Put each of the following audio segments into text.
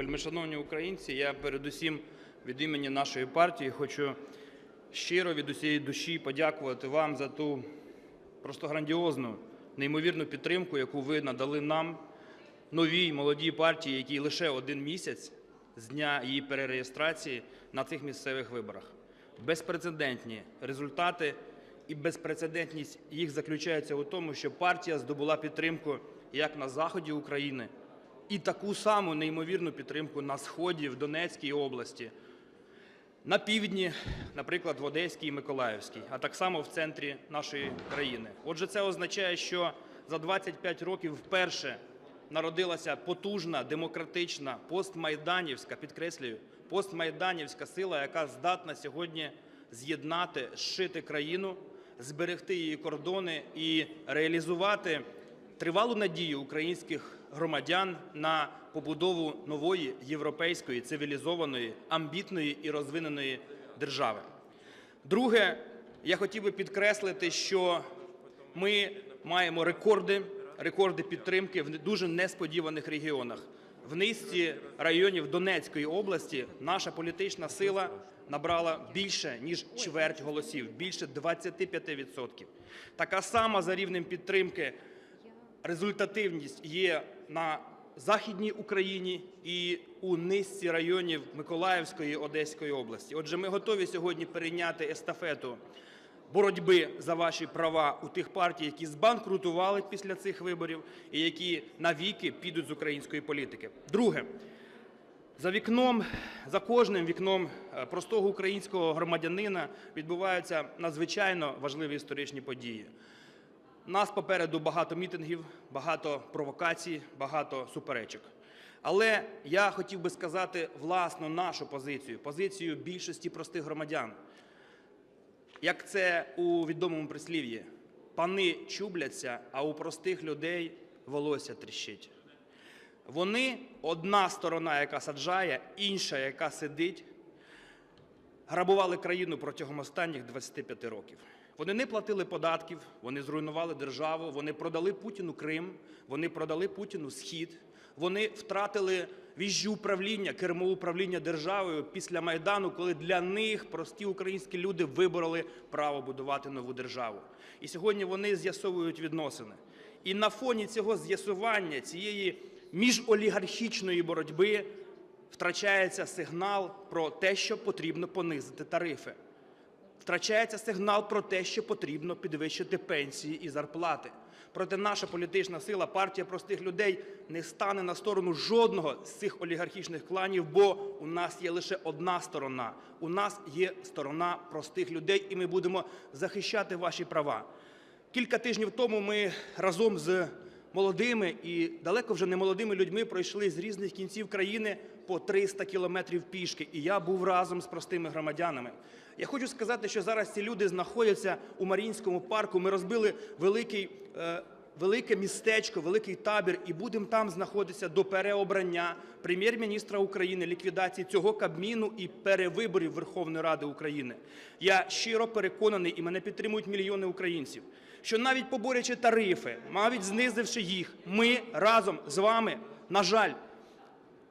Вельмишановні українці, я передусім від імені нашої партії хочу щиро від усієї душі подякувати вам за ту просто грандіозну, неймовірну підтримку, яку ви надали нам, новій молодій партії, якій лише один місяць з дня її перереєстрації на цих місцевих виборах. Безпрецедентні результати і безпрецедентність їх заключається у тому, що партія здобула підтримку як на заході України, і таку саму неймовірну підтримку на сході в Донецькій області, на півдні, наприклад, в Одеській і Миколаївській, а так само в центрі нашої країни. Отже, це означає, що за 25 років вперше народилася потужна, демократична, постмайданівська, підкреслюю, постмайданівська сила, яка здатна сьогодні з'єднати, зшити країну, зберегти її кордони і реалізувати тривалу надію українських громадян на побудову нової європейської, цивілізованої, амбітної і розвиненої держави. Друге, я хотів би підкреслити, що ми маємо рекорди, рекорди підтримки в дуже несподіваних регіонах. В низці районів Донецької області наша політична сила набрала більше ніж чверть голосів, більше 25%. Така сама за рівнем підтримки результативність є на Західній Україні і у низці районів Миколаївської Одеської області. Отже, ми готові сьогодні перейняти естафету боротьби за ваші права у тих партій, які збанкрутували після цих виборів і які навіки підуть з української політики. Друге. За вікном, за кожним вікном е, простого українського громадянина відбуваються надзвичайно важливі історичні події. Нас попереду багато мітингів, багато провокацій, багато суперечок. Але я хотів би сказати власну нашу позицію, позицію більшості простих громадян. Як це у відомому прислів'ї, пани чубляться, а у простих людей волосся тріщить. Вони одна сторона, яка саджає, інша, яка сидить, грабували країну протягом останніх 25 років. Вони не платили податків, вони зруйнували державу, вони продали Путіну Крим, вони продали Путіну Схід, вони втратили віжжі управління, кермо управління державою після Майдану, коли для них прості українські люди вибороли право будувати нову державу. І сьогодні вони з'ясовують відносини. І на фоні цього з'ясування, цієї міжолігархічної боротьби втрачається сигнал про те, що потрібно понизити тарифи. Втрачається сигнал про те, що потрібно підвищити пенсії і зарплати. Проте наша політична сила, партія простих людей, не стане на сторону жодного з цих олігархічних кланів, бо у нас є лише одна сторона. У нас є сторона простих людей, і ми будемо захищати ваші права. Кілька тижнів тому ми разом з молодими і далеко вже не молодими людьми пройшли з різних кінців країни по 300 кілометрів пішки. І я був разом з простими громадянами. Я хочу сказати, що зараз ці люди знаходяться у Маріїнському парку. Ми розбили великий. е, Велике містечко, великий табір, і будемо там знаходитися до переобрання прем'єр-міністра України, ліквідації цього кабміну і перевиборів Верховної Ради України. Я щиро переконаний, і мене підтримують мільйони українців, що навіть поборючи тарифи, навіть знизивши їх, ми разом з вами, на жаль,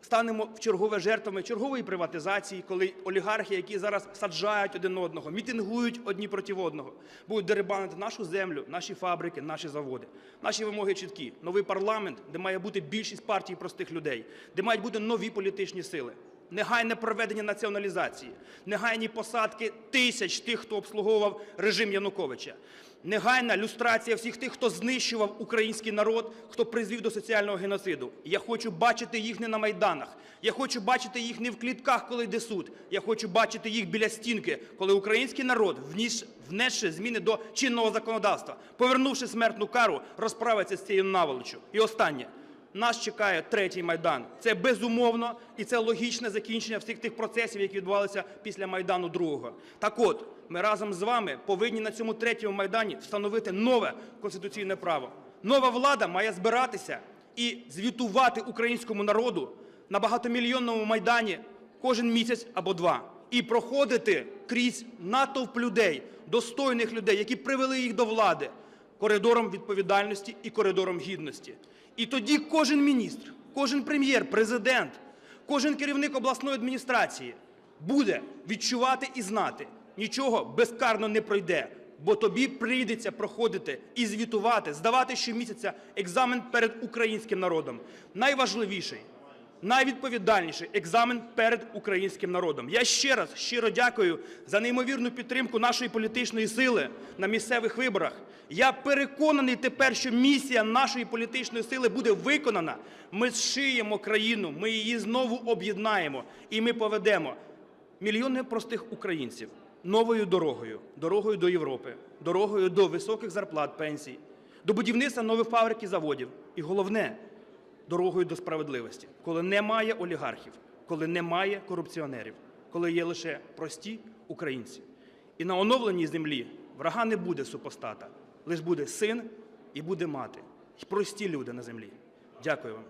станемо в чергове жертвами чергової приватизації, коли олігархи, які зараз саджають один одного, мітингують одні проти одного, будуть дерибанити нашу землю, наші фабрики, наші заводи. Наші вимоги чіткі: новий парламент, де має бути більшість партій простих людей, де мають бути нові політичні сили. Негайне проведення націоналізації, негайні посадки тисяч тих, хто обслуговував режим Януковича, негайна люстрація всіх тих, хто знищував український народ, хто призвів до соціального геноциду. Я хочу бачити їх не на майданах. Я хочу бачити їх не в клітках, коли йде суд. Я хочу бачити їх біля стінки, коли український народ, вніс, внесши зміни до чинного законодавства, повернувши смертну кару, розправиться з цією наволочю. І останнє. Нас чекає третій майдан. Це безумовно і це логічне закінчення всіх тих процесів, які відбувалися після майдану другого. Так от ми разом з вами повинні на цьому третьому майдані встановити нове конституційне право. Нова влада має збиратися і звітувати українському народу на багатомільйонному майдані кожен місяць або два і проходити крізь натовп людей, достойних людей, які привели їх до влади коридором відповідальності і коридором гідності. І тоді кожен міністр, кожен прем'єр, президент, кожен керівник обласної адміністрації буде відчувати і знати, нічого безкарно не пройде, бо тобі прийдеться проходити і звітувати, здавати щомісяця екзамен перед українським народом. Найважливіший, найвідповідальніший екзамен перед українським народом. Я ще раз щиро дякую за неймовірну підтримку нашої політичної сили на місцевих виборах. Я переконаний тепер, що місія нашої політичної сили буде виконана. Ми зшиємо країну, ми її знову об'єднаємо і ми поведемо мільйони простих українців новою дорогою, дорогою до Європи, дорогою до високих зарплат, пенсій, до будівництва нових фабрик і заводів. І головне дорогою до справедливості, коли немає олігархів, коли немає корупціонерів, коли є лише прості українці. І на оновленій землі врага не буде супостата, лише буде син і буде мати, і прості люди на землі. Дякую вам.